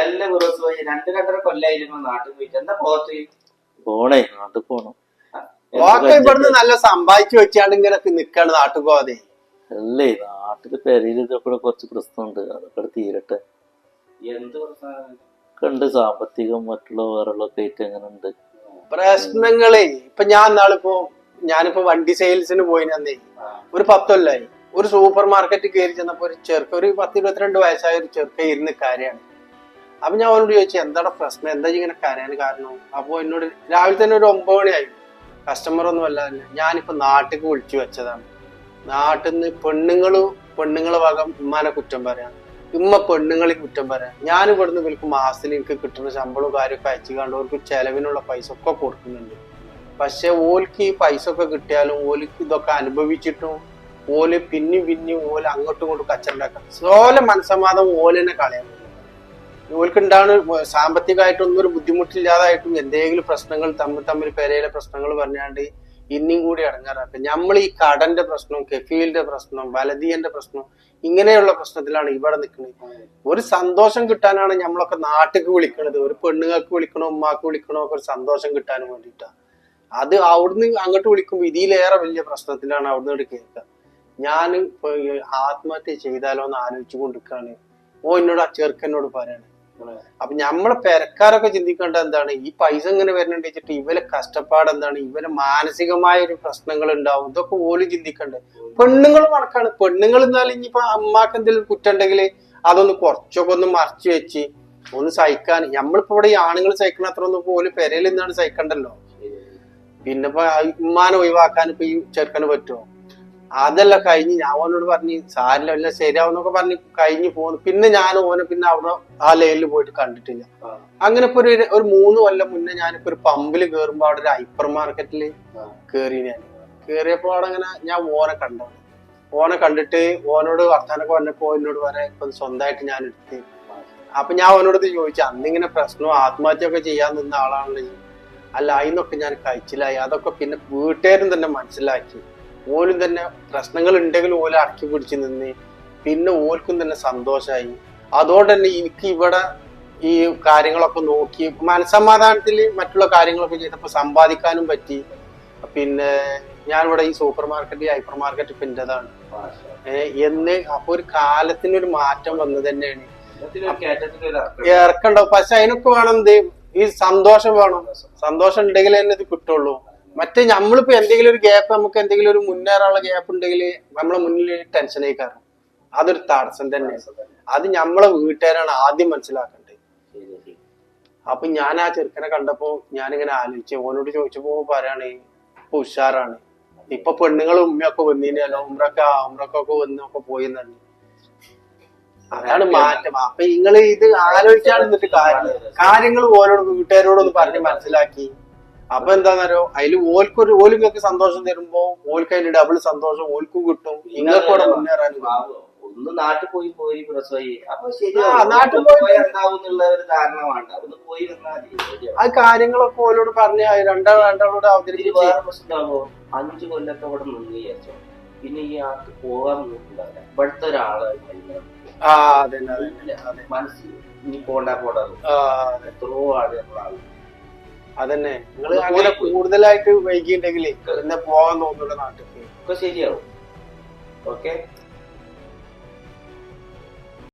എല്ലാ ദിവസവും പോയി രണ്ട് രണ്ടര കൊല്ലായിരുന്നു നാട്ടിൽ പോയിട്ട്. എന്താ പോകത്ത്? പോണേ നാട്ടിൽ പോണം. ഓക്കെ ഇവിടുന്ന് നല്ല സമ്പാദിച്ചു വെച്ചാണ്ട് ഇങ്ങനെ നിക്കാണ് നാട്ടിൽ പോവാതെ അല്ലേ നാട്ടിൽ പെരയിൽ ഇതൊക്കെ കുറച്ച് പ്രശ്നമുണ്ട് അതൊക്കെ തീരട്ടെ. എന്ത് കണ്ട് സാമ്പത്തികം മറ്റുള്ള വേറുള്ളൊക്കെ ആയിട്ട് എങ്ങനെ ഉണ്ട്. പ്രശ്നങ്ങളെ ഇപ്പൊ ഞാൻ നാളിപ്പോ ഞാനിപ്പോ വണ്ടി സെയിൽസിന് പോയി പോയിനന്നേ ഒരു പത്തൊല്ലായി. ഒരു സൂപ്പർ മാർക്കറ്റ് കയറി ചെന്നപ്പോ ഒരു ചെറുക്ക ഒരു പത്ത് ഇരുപത്തിരണ്ട് വയസ്സായ ഒരു ചെറുക്ക ഇരുന്ന് കാര്യമാണ് അപ്പൊ ഞാൻ അവനോട് ചോദിച്ചു എന്താണ് പ്രശ്നം? എന്താ ഇങ്ങനെ കരയാൻ കാരണം? അപ്പൊ എന്നോട് രാവിലെ തന്നെ ഒരു ഒമ്പത് മണിയായി. കസ്റ്റമർ ഒന്നും അല്ലാതെ ഞാനിപ്പോ നാട്ടിലേക്ക് വിളിച്ചു വെച്ചതാണ്. നാട്ടിൽ നിന്ന് പെണ്ണുങ്ങൾ പെണ്ണുങ്ങളെ ഭാഗം ഉമ്മാനെ കുറ്റം പറയാം. ഉമ്മ പെണ്ണുങ്ങളെ കുറ്റം പറയാം. ഞാൻ ഇവിടുന്ന് വിൽക്കും മാസത്തിൽ എനിക്ക് കിട്ടുന്ന ശമ്പളവും കാര്യമൊക്കെ അയച്ചു കണ്ട് അവർക്ക് ചെലവിനുള്ള പൈസ ഒക്കെ കൊടുക്കുന്നുണ്ട്. പക്ഷെ ഓൽക്ക് ഈ പൈസ ഒക്കെ കിട്ടിയാലും ഓലിക്ക് ഇതൊക്കെ അനുഭവിച്ചിട്ടും ഓൽ പിന്നെയും പിന്നെയും ഓൽ അങ്ങോട്ടും ഇങ്ങോട്ടും കച്ചറുണ്ടാക്കാം സോല മനസ്സമാധാനം ഓലിനെ കളയാൻ ഓൽക്ക് ഉണ്ടാകുന്ന സാമ്പത്തികമായിട്ടൊന്നും ഒരു ബുദ്ധിമുട്ടില്ലാതായിട്ടും എന്തെങ്കിലും പ്രശ്നങ്ങൾ തമ്മിൽ തമ്മിൽ പെരയിലെ പ്രശ്നങ്ങൾ പറഞ്ഞാണ്ട് ഇന്നും കൂടി അടങ്ങാറാക്കുക നമ്മൾ ഈ കടന്റെ പ്രശ്നം കെഫീലിന്റെ പ്രശ്നം വലതിയന്റെ പ്രശ്നം ഇങ്ങനെയുള്ള പ്രശ്നത്തിലാണ് ഇവിടെ നിൽക്കുന്നത്. ഒരു സന്തോഷം കിട്ടാനാണ് നമ്മളൊക്കെ നാട്ടിക്ക് വിളിക്കണത്. ഒരു പെണ്ണുങ്ങൾക്ക് വിളിക്കണോ ഉമ്മാക്ക് വിളിക്കണോ ഒക്കെ ഒരു സന്തോഷം കിട്ടാനും വേണ്ടിയിട്ടാണ് അത് അവിടുന്ന് അങ്ങോട്ട് വിളിക്കുമ്പോൾ ഇതിലേറെ വലിയ പ്രശ്നത്തിലാണ് അവിടുന്ന് കേൾക്കുക. ഞാൻ ആത്മഹത്യ ചെയ്താലോ എന്ന് ആലോചിച്ചു കൊണ്ടിരിക്കുകയാണ് ഓ എന്നോട് ആ ചെറുക്കനോട് പറയാണ്. അപ്പൊ നമ്മളെ പെരക്കാരൊക്കെ ചിന്തിക്കേണ്ടത് എന്താണ്? ഈ പൈസ ഇങ്ങനെ വരുന്നുണ്ട് വെച്ചിട്ട് ഇവരെ കഷ്ടപ്പാട് എന്താണ്? ഇവരെ മാനസികമായ ഒരു പ്രശ്നങ്ങൾ ഉണ്ടാവും. ഇതൊക്കെ ഓൽ ചിന്തിക്കണ്ടേ? പെണ്ണുങ്ങൾ അടക്കാണ് പെണ്ണുങ്ങൾ എന്നാലും ഇനിയിപ്പൊ അമ്മാക്ക് എന്തെങ്കിലും കുറ്റുണ്ടെങ്കിൽ അതൊന്ന് കുറച്ചൊക്കെ ഒന്ന് മറച്ചു വെച്ച് ഒന്ന് സഹിക്കാൻ. നമ്മളിപ്പോ ഇവിടെ ഈ ആണുങ്ങൾ സഹിക്കണ അത്ര ഒന്നും പോലും പെരയിൽ നിന്നാണ് സഹിക്കണ്ടല്ലോ? പിന്നെ ഇപ്പൊ ഉമ്മാനെ ഒഴിവാക്കാൻ ഇപ്പൊ ഈ ചെറുക്കന് പറ്റുമോ അതല്ല കഴിഞ്ഞ് ഞാൻ ഓനോട് പറഞ്ഞു സാരില്ല എല്ലാം ശരിയാവുന്നൊക്കെ പറഞ്ഞ് കഴിഞ്ഞ് പോന്നു. പിന്നെ ഞാൻ ഓനെ പിന്നെ അവിടെ ആ ലൈനിൽ പോയിട്ട് കണ്ടിട്ടില്ല. അങ്ങനെ ഇപ്പൊ ഒരു ഒരു മൂന്ന് കൊല്ലം മുന്നേ ഞാനിപ്പോ ഒരു പമ്പിൽ കേറുമ്പോ അവിടെ ഒരു ഹൈപ്പർ മാർക്കറ്റിൽ കയറി ഞാൻ. കയറിയപ്പോ അവിടെ അങ്ങനെ ഞാൻ ഓനെ കണ്ടു. ഓനെ കണ്ടിട്ട് ഓനോട് വർത്താനൊക്കെ പറഞ്ഞപ്പോ എന്നോട് വരെ ഇപ്പൊ സ്വന്തമായിട്ട് ഞാൻ എടുത്ത്. അപ്പൊ ഞാൻ അവനോട് ഇത് ചോദിച്ചു അന്നിങ്ങനെ പ്രശ്നവും ആത്മഹത്യ ഒക്കെ ചെയ്യാൻ നിന്ന ആളാണല്ലോ. അല്ല അതിന്നൊക്കെ ഞാൻ കഴിച്ചില്ലായി അതൊക്കെ പിന്നെ വീട്ടുകാരും തന്നെ മനസ്സിലാക്കി. ഓലും തന്നെ പ്രശ്നങ്ങൾ ഉണ്ടെങ്കിൽ ഓല അടക്കി പിടിച്ച് നിന്ന് പിന്നെ ഓൽക്കും തന്നെ സന്തോഷമായി അതുകൊണ്ട് തന്നെ എനിക്ക് ഇവിടെ ഈ കാര്യങ്ങളൊക്കെ നോക്കി മനസമാധാനത്തിൽ മറ്റുള്ള കാര്യങ്ങളൊക്കെ ചെയ്തപ്പോൾ സമ്പാദിക്കാനും പറ്റി. പിന്നെ ഞാനിവിടെ ഈ സൂപ്പർ മാർക്കറ്റ് ഹൈപ്പർ മാർക്കറ്റ് ഇപ്പം എന്റെതാണ് എന്ന് അപ്പൊ ഒരു കാലത്തിനൊരു മാറ്റം വന്നത് തന്നെയാണ്. ഇറക്കണ്ടോ പക്ഷെ അതിനൊക്കെ വേണം എന്ത്? ഈ സന്തോഷം വേണം. സന്തോഷം ഉണ്ടെങ്കിൽ തന്നെ ഇത് കിട്ടുള്ളൂ. മറ്റേ നമ്മളിപ്പോ എന്തെങ്കിലും ഒരു ഗ്യാപ്പ് നമുക്ക് എന്തെങ്കിലും ഒരു മുന്നേറാനുള്ള ഗ്യാപ്പ് ഉണ്ടെങ്കിൽ നമ്മളെ മുന്നിൽ ടെൻഷൻ ആയിക്കാറ് അതൊരു തടസ്സം തന്നെ അത് നമ്മളെ വീട്ടുകാരാണ് ആദ്യം മനസ്സിലാക്കേണ്ടത്. അപ്പൊ ഞാൻ ആ ചെറുക്കനെ കണ്ടപ്പോ ഞാനിങ്ങനെ ആലോചിച്ചു ഓനോട് ചോദിച്ചപ്പോ പറയാണ് ഇപ്പൊ ഉഷാറാണ്. ഇപ്പൊ പെണ്ണുങ്ങളും ഉമ്മയൊക്കെ വന്നിനല്ലോ ഉമ്രക്ക ഉമ്രക്കൊക്കെ വന്നൊക്കെ പോയിന്നാണ് അതാണ് മാറ്റം. അപ്പൊ നിങ്ങൾ ഇത് ആലോചിച്ചാണ് എന്നിട്ട് കാര്യങ്ങൾ കാര്യങ്ങൾ ഓരോട് വീട്ടുകാരോടൊന്ന് പറഞ്ഞ് മനസ്സിലാക്കി. അപ്പൊ എന്താന്നറിയോ? അതിൽ ഓൽക്കൊരു ഓലിങ്ങൾക്ക് സന്തോഷം തരുമ്പോ ഓൽക്ക് അതിന് ഡബിൾ സന്തോഷം ഓൽക്കും കിട്ടും. നിങ്ങൾക്ക് കൂടെ മുന്നേറാനും. ഒന്ന് നാട്ടിൽ പോയി പോയി പ്രസവി. അപ്പൊ ആ, നാട്ടിൽ പോയി- ഉണ്ടാവും എന്നുള്ള ഒരു കാരണമാണ് ഒന്ന് പോയി വന്നാൽ. ആ കാര്യങ്ങളൊക്കെ ഓലോട് പറഞ്ഞ രണ്ടാൾ രണ്ടാളോട് അവതരിപ്പിച്ച്. വേറെ പ്രശ്നമാവോ അഞ്ചു കൊല്ലൊക്കെ ഇവിടെ നിന്ന് വിചാരിച്ചോ. പിന്നെ ഈ ആൾക്ക് പോകാൻ നോക്കില്ല ഇവിടുത്തെ ഒരാൾ മനസ്സിൽ ഇനി പോണ്ട പോടാ. എത്രയോ ആൾ നമ്മളാണ് അതന്നെ. നിങ്ങൾ അങ്ങനെ കൂടുതലായിട്ട് വൈകിണ്ടെങ്കിൽ പിന്നെ പോകാൻ തോന്നുന്നുണ്ട് നാട്ടിൽ ഒക്കെ ശരിയാവും. ഓക്കെ?